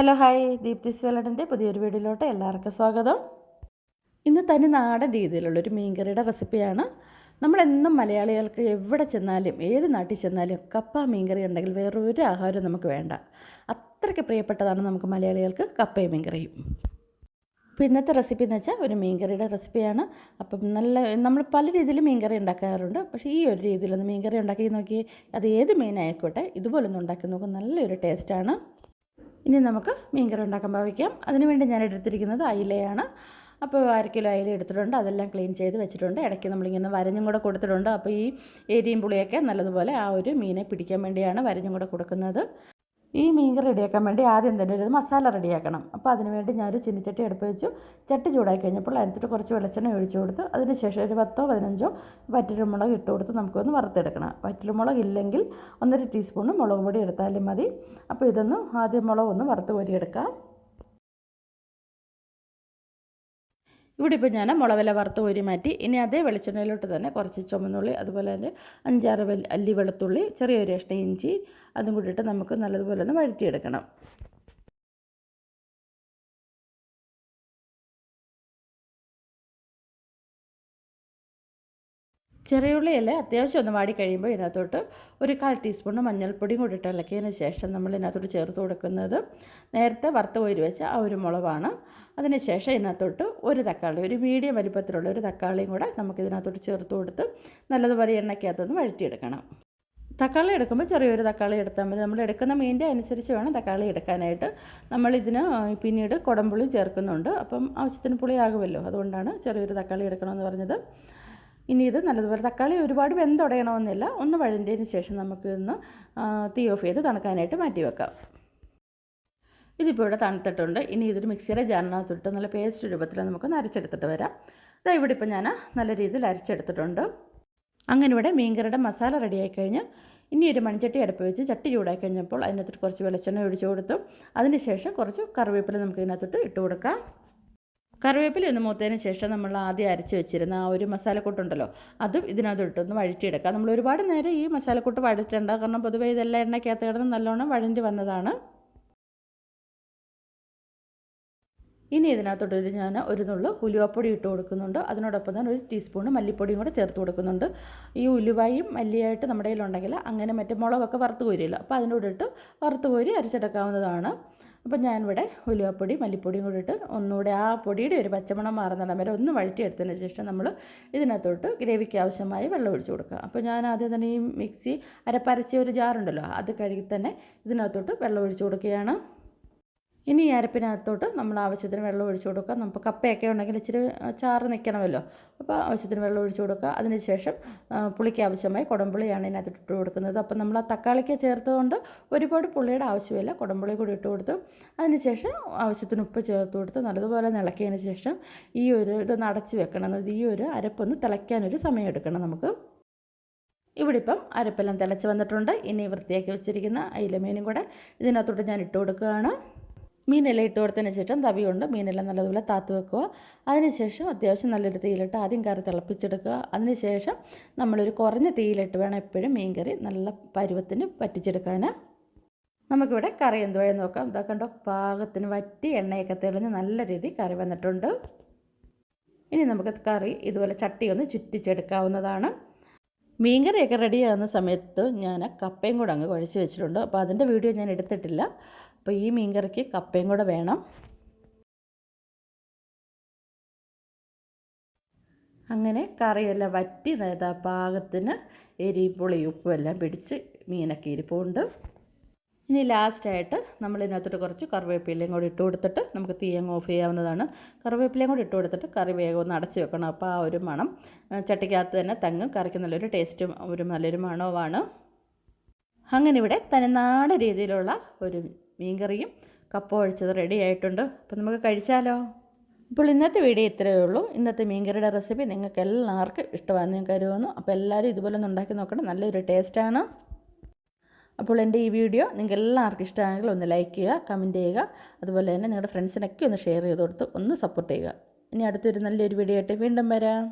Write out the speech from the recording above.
Hello hi. Deepthi സ്വലടന്റെ പുതിയൊരു വീഡിയോയിലോട്ട് എല്ലാവർക്കും സ്വാഗതം. ഇന്ന് തനി നാടൻ രീതിയിലുള്ളൊരു മീൻകറിയുടെ റെസിപ്പിയാണ്. നമ്മളെന്നും മലയാളികൾക്ക് എവിടെ ചെന്നാലും ഏത് നാട്ടിൽ ചെന്നാലും കപ്പ മീൻകറി ഉണ്ടെങ്കിൽ വേറൊരു ആഹാരം നമുക്ക് വേണ്ട. അത്രയ്ക്ക് പ്രിയപ്പെട്ടതാണ് നമുക്ക് മലയാളികൾക്ക് കപ്പയും മീൻകറിയും. അപ്പോൾ ഇന്നത്തെ റെസിപ്പി എന്ന് വെച്ചാൽ ഒരു മീൻകറിയുടെ റെസിപ്പിയാണ്. അപ്പം നല്ല നമ്മൾ പല രീതിയിൽ മീൻകറി ഉണ്ടാക്കാറുണ്ട്. പക്ഷേ ഈ ഒരു രീതിയിലൊന്ന് മീൻകറി ഉണ്ടാക്കി നോക്കി അത് ഏത് മീനായിക്കോട്ടെ ഇതുപോലൊന്ന് ഉണ്ടാക്കി നോക്കും നല്ലൊരു ടേസ്റ്റാണ്. ഇനി നമുക്ക് മീൻകറി ഉണ്ടാക്കാൻ ഭാവിക്കാം അതിനുവേണ്ടി ഞാൻ എടുത്തിരിക്കുന്നത് അയിലയാണ്. അപ്പോൾ അര കിലോ അയില എടുത്തിട്ടുണ്ട്. അതെല്ലാം ക്ലീൻ ചെയ്ത് വെച്ചിട്ടുണ്ട്. ഇടയ്ക്ക് നമ്മളിങ്ങനെ വരഞ്ഞും കൂടെ കൊടുത്തിട്ടുണ്ട്. അപ്പോൾ ഈ എരിയും പുളിയൊക്കെ നല്ലതുപോലെ ആ ഒരു മീനെ പിടിക്കാൻ വേണ്ടിയാണ് വരഞ്ഞും കൂടെ കൊടുക്കുന്നത്. ഈ മീൻ റെഡിയാക്കാൻ വേണ്ടി ആദ്യം തന്നെ ഒരു മസാല റെഡിയാക്കണം. അപ്പോൾ അതിനുവേണ്ടി ഞാനൊരു ചിന്നിച്ചട്ടി അടുപ്പ് വെച്ചു. ചട്ടി ചൂടാക്കി കഴിഞ്ഞപ്പോൾ അതിനകത്തോട്ട് കുറച്ച് വെളിച്ചെണ്ണ ഒഴിച്ചു കൊടുത്ത് അതിന് ശേഷം ഒരു പത്തോ പതിനഞ്ചോ വറ്റൽമുളക് ഇട്ട് കൊടുത്ത് നമുക്കൊന്ന് വറുത്തെടുക്കണം. വറ്റൽമുളക് ഇല്ലെങ്കിൽ ഒന്നര ടീസ്പൂൺ മുളക് പൊടി എടുത്താലും മതി. അപ്പോൾ ഇതൊന്ന് ആദ്യം മുളക് ഒന്ന് വറുത്ത് കോരിയെടുക്കാം. ഇവിടെ ഇപ്പോൾ ഞാൻ മുളവില വറുത്ത് കോരി മാറ്റി ഇനി അതേ വെളിച്ചെണ്ണയിലോട്ട് തന്നെ കുറച്ച് ചുമന്നുള്ളി അതുപോലെ തന്നെ അഞ്ചാറ് അല്ലി വെളുത്തുള്ളി ചെറിയൊരു ഇഷ്ട ഇഞ്ചി അതും കൂടിയിട്ട് നമുക്ക് നല്ലതുപോലെ ഒന്ന് വഴറ്റിയെടുക്കണം. ചെറിയ ഉള്ളിയല്ലേ അത്യാവശ്യം ഒന്ന് വാടി കഴിയുമ്പോൾ ഇതിനകത്തോട്ട് ഒരു കാൽ ടീസ്പൂൺ മഞ്ഞൾപ്പൊടിയും കൂടി ഇട്ട് ഇളക്കിയതിന് ശേഷം നമ്മൾ ഇതിനകത്തോട്ട് ചേർത്ത് കൊടുക്കുന്നത് നേരത്തെ വറുത്ത് കോരി വെച്ച ആ ഒരു മുളവാണ് അതിന് ശേഷം ഇതിനകത്തോട്ട് ഒരു തക്കാളി ഒരു മീഡിയം വലിപ്പത്തിലുള്ള ഒരു തക്കാളിയും കൂടെ നമുക്ക് ഇതിനകത്തോട്ട് ചേർത്ത് കൊടുത്ത് നല്ലതുപോലെ എണ്ണയ്ക്കകത്തൊന്ന് വഴറ്റിയെടുക്കണം. തക്കാളി എടുക്കുമ്പോൾ ചെറിയൊരു തക്കാളി എടുത്താൽ മതി. നമ്മൾ എടുക്കുന്ന മീന്റെ അനുസരിച്ച് വേണം തക്കാളി എടുക്കാനായിട്ട്. നമ്മളിതിന് പിന്നീട് കുടംപുളി ചേർക്കുന്നുണ്ട്. അപ്പം ആവശ്യത്തിന് പുളിയാകുമല്ലോ. അതുകൊണ്ടാണ് ചെറിയൊരു തക്കാളി എടുക്കണമെന്ന് പറഞ്ഞത്. ഇനി ഇത് നല്ലതുപോലെ തക്കാളി ഒരുപാട് വെന്തുടയണമെന്നില്ല. ഒന്ന് വഴണ്ടതിന് ശേഷം നമുക്ക് ഇന്ന് തീ ഓഫ് ചെയ്ത് തണുക്കാനായിട്ട് മാറ്റി വെക്കാം. ഇതിപ്പോൾ ഇവിടെ തണുത്തിട്ടുണ്ട്. ഇനി ഇതൊരു മിക്സിയുടെ ജാറിനകത്തിട്ട് നല്ല പേസ്റ്റ് രൂപത്തിൽ നമുക്ക് അരച്ചെടുത്തിട്ട് വരാം. ഇതാ ഇവിടെ ഇപ്പോൾ ഞാൻ നല്ല രീതിയിൽ അരച്ചെടുത്തിട്ടുണ്ട്. അങ്ങനെ ഇവിടെ മീൻകറിയുടെ മസാല റെഡിയായി കഴിഞ്ഞ് ഇനി ഒരു മൺചട്ടി അടുപ്പ് വെച്ച് ചട്ടി ചൂടായി കഴിഞ്ഞപ്പോൾ അതിനകത്തോട്ട് കുറച്ച് വെളിച്ചെണ്ണ ഒഴിച്ചു കൊടുത്തു. അതിന് ശേഷം കുറച്ച് കറിവേപ്പില നമുക്ക് ഇതിനകത്തോട്ട് ഇട്ട് കൊടുക്കാം. കറിവേപ്പില ഒന്ന് മൂത്തതിന് ശേഷം നമ്മൾ ആദ്യം അരച്ച് വെച്ചിരുന്ന ആ ഒരു മസാലക്കൂട്ടുണ്ടല്ലോ അതും ഇതിനകത്തോട്ടൊന്ന് വഴറ്റിയെടുക്കാം നമ്മൾ ഒരുപാട് നേരം ഈ മസാലക്കൂട്ട് വഴറ്റണ്ട. കാരണം പൊതുവേ ഇതെല്ലാം എണ്ണയ്ക്കകത്ത് കിടന്ന് നല്ലോണം വഴഞ്ഞ് വന്നതാണ്. ഇനി ഇതിനകത്തോട്ടൊരു ഞാൻ ഒരു നുള്ളു ഉലുവപ്പൊടി ഇട്ട് കൊടുക്കുന്നുണ്ട്. അതിനോടൊപ്പം തന്നെ ഒരു ടീസ്പൂൺ മല്ലിപ്പൊടിയും കൂടെ ചേർത്ത് കൊടുക്കുന്നുണ്ട്. ഈ ഉലുവയും മല്ലിയായിട്ട് നമ്മുടെ കയ്യിലുണ്ടെങ്കിൽ അങ്ങനെ മറ്റേ മുളകൊക്കെ വറുത്ത് കോരിയില്ല. അപ്പോൾ അതിനോട് ഇട്ട് വറുത്ത് കോരി അരച്ചെടുക്കാവുന്നതാണ്. അപ്പോൾ ഞാനിവിടെ ഉലുവപ്പൊടി മല്ലിപ്പൊടിയും കൂടി ഇട്ട് ഒന്നുകൂടെ ആ പൊടിയുടെ ഒരു പച്ചമണം മാറുന്നിടം വരെ ഒന്ന് വഴറ്റിയെടുത്തതിന് ശേഷം നമ്മൾ ഇതിനകത്തോട്ട് ഗ്രേവിക്ക് ആവശ്യമായി വെള്ളം ഒഴിച്ച് കൊടുക്കുക. അപ്പോൾ ഞാൻ ആദ്യം തന്നെ ഈ മിക്സി അരപ്പരച്ച ഒരു ജാറുണ്ടല്ലോ അത് കഴുകി തന്നെ ഇതിനകത്തോട്ട് വെള്ളം ഒഴിച്ച് കൊടുക്കുകയാണ്. ഇനി ഈ അരപ്പിനകത്തോട്ട് നമ്മൾ ആവശ്യത്തിന് വെള്ളം ഒഴിച്ചു കൊടുക്കുക. നമുക്ക് കപ്പയൊക്കെ ഉണ്ടെങ്കിൽ ഇച്ചിരി ചാറ് നിൽക്കണമല്ലോ അപ്പോൾ ആവശ്യത്തിന് വെള്ളം ഒഴിച്ചു കൊടുക്കുക. അതിനുശേഷം പുളിക്ക് ആവശ്യമായി കുടംപുളിയാണ് ഇതിനകത്ത് ഇട്ട് കൊടുക്കുന്നത്. അപ്പം നമ്മൾ ആ തക്കാളിക്ക് ചേർത്തുകൊണ്ട് ഒരുപാട് പുളിയുടെ ആവശ്യമില്ല. കുടംപുളി കൂടി ഇട്ട് കൊടുത്തു. അതിനുശേഷം ആവശ്യത്തിന് ഉപ്പ് ചേർത്ത് കൊടുത്ത്. നല്ലതുപോലെ നിളക്കിയതിന് ശേഷം ഈ ഒരു ഇതൊന്ന് അടച്ച് വെക്കണം. ഈ ഒരു അരപ്പൊന്ന് തിളയ്ക്കാനൊരു സമയം എടുക്കണം നമുക്ക്. ഇവിടെ ഇപ്പം അരപ്പെല്ലാം തിളച്ച് വന്നിട്ടുണ്ട്. ഇനി വൃത്തിയാക്കി വെച്ചിരിക്കുന്ന അയിലമീനും കൂടെ ഇതിനകത്തോട്ട് ഞാൻ ഇട്ട് കൊടുക്കുകയാണ്. മീനെല്ലാം ഇട്ട് കൊടുത്തതിന് ശേഷം തവി കൊണ്ട് മീനെല്ലാം നല്ലതുപോലെ താത്ത് വെക്കുക. അതിനുശേഷം അത്യാവശ്യം നല്ലൊരു തീയിലിട്ട് ആദ്യം കറി തിളപ്പിച്ചെടുക്കുക. അതിനുശേഷം നമ്മളൊരു കുറഞ്ഞ തീയിലിട്ട് വേണം എപ്പോഴും മീൻ കറി നല്ല പരുവത്തിന് പറ്റിച്ചെടുക്കാൻ നമുക്കിവിടെ കറി എന്തുവായെന്ന് നോക്കാം. ഇതാ കണ്ടോ പാകത്തിന് വറ്റി എണ്ണയൊക്കെ തെളിഞ്ഞ് നല്ല രീതിയിൽ കറി വന്നിട്ടുണ്ട്. ഇനി നമുക്ക് കറി ഇതുപോലെ ചട്ടി ഒന്ന് ചുറ്റിച്ചെടുക്കാവുന്നതാണ്. മീൻകറിയൊക്കെ റെഡിയാകുന്ന സമയത്ത് ഞാൻ കപ്പയും കൂടെ അങ്ങ് കുഴച്ച് വെച്ചിട്ടുണ്ട്. അപ്പോൾ അതിന്റെ വീഡിയോ ഞാൻ എടുത്തിട്ടില്ല. അപ്പോൾ ഈ മീൻകറിക്ക് കപ്പയും കൂടെ വേണം. അങ്ങനെ കറിയെല്ലാം വറ്റി നേതാ പാകത്തിന് എരി പുളി ഉപ്പും എല്ലാം പിടിച്ച് മീനൊക്കെ ഇരിപ്പുണ്ട്. ഇനി ലാസ്റ്റായിട്ട് നമ്മൾ ഇതിനകത്തോട്ട് കുറച്ച് കറിവേപ്പിലയും കൂടി ഇട്ട് കൊടുത്തിട്ട് നമുക്ക് തീ അങ്ങ് ഓഫ് ചെയ്യാവുന്നതാണ്. കറിവേപ്പിലയും കൂടി ഇട്ട് കൊടുത്തിട്ട് കറി വേഗം ഒന്ന് അടച്ച് വെക്കണം. അപ്പോൾ ആ ഒരു മണം ചട്ടിക്കകത്ത് തന്നെ തങ്ങും കറിക്ക് നല്ലൊരു ടേസ്റ്റും ഒരു നല്ലൊരു മണവുമാണ്. അങ്ങനെ ഇവിടെ തനിനാട് രീതിയിലുള്ള ഒരു മീൻകറിയും കപ്പ ഒഴിച്ചത് റെഡി ആയിട്ടുണ്ട്. അപ്പോൾ നമുക്ക് കഴിച്ചാലോ? ഇപ്പോൾ ഇന്നത്തെ വീഡിയോ ഇത്രയേ ഉള്ളൂ. ഇന്നത്തെ മീൻകറിയുടെ റെസിപ്പി നിങ്ങൾക്ക് എല്ലാവർക്കും ഇഷ്ടമാണെന്ന് ഞാൻ കരുതുന്നു. അപ്പോൾ എല്ലാവരും ഇതുപോലെ ഒന്ന് ഉണ്ടാക്കി നോക്കണം. നല്ലൊരു ടേസ്റ്റാണ് അപ്പോൾ എന്റെ ഈ വീഡിയോ നിങ്ങൾക്ക് എല്ലാവർക്കും ഇഷ്ടമാണെങ്കിൽ ഒന്ന് ലൈക്ക് ചെയ്യുക കമന്റ് ചെയ്യുക. അതുപോലെ തന്നെ നിങ്ങളുടെ ഫ്രണ്ട്സിനൊക്കെ ഒന്ന് ഷെയർ ചെയ്ത് കൊടുത്ത് ഒന്ന് സപ്പോർട്ട് ചെയ്യുക. ഇനി അടുത്തൊരു നല്ലൊരു വീഡിയോ ആയിട്ട് വീണ്ടും വരാം.